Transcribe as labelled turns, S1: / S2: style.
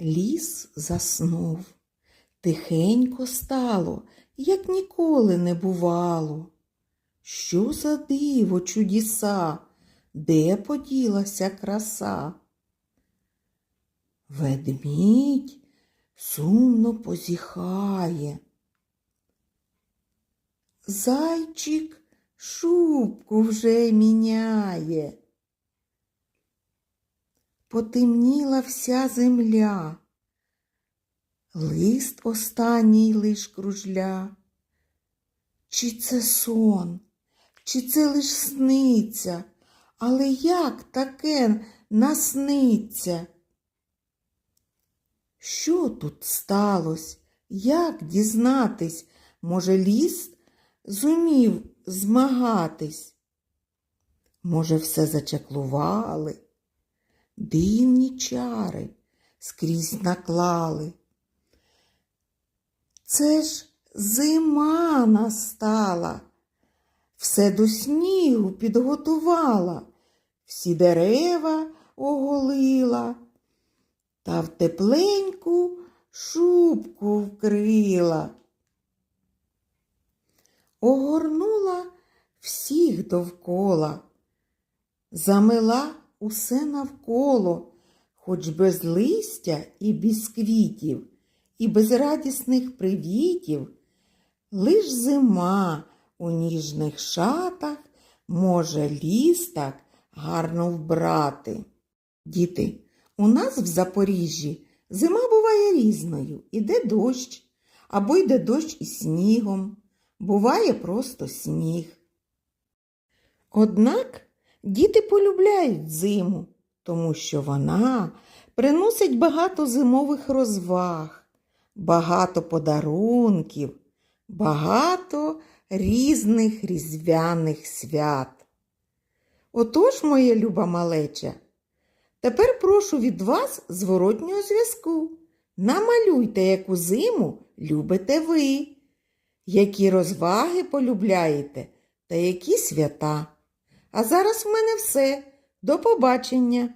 S1: Ліс заснув. Тихенько стало, як ніколи не бувало. Що за диво чудіса, де поділася краса? Ведмідь сумно позіхає. Зайчик шубку вже міняє. Потемніла вся земля, лист останній лиш кружля. Чи це сон, чи це лиш сниться, але як таке насниться? Що тут сталося? Як дізнатись? Може, ліс зумів змагатись? Може, все зачаклували? Дивні чари скрізь наклали. Це ж зима настала, все до снігу підготувала, всі дерева оголила, та в тепленьку шубку вкрила. Огорнула всіх довкола, замила усе навколо, хоч без листя і без квітів, і без радісних привітів, лиш зима у ніжних шатах може ліс так гарно вбрати. Діти, у нас в Запоріжжі зима буває різною. Іде дощ, або йде дощ із снігом, буває просто сніг. Однак діти полюбляють зиму, тому що вона приносить багато зимових розваг, багато подарунків, багато різних різдвяних свят. Отож, моє люба малеча, тепер прошу від вас зворотнього зв'язку. Намалюйте, яку зиму любите ви, які розваги полюбляєте та які свята. А зараз в мене все. До побачення!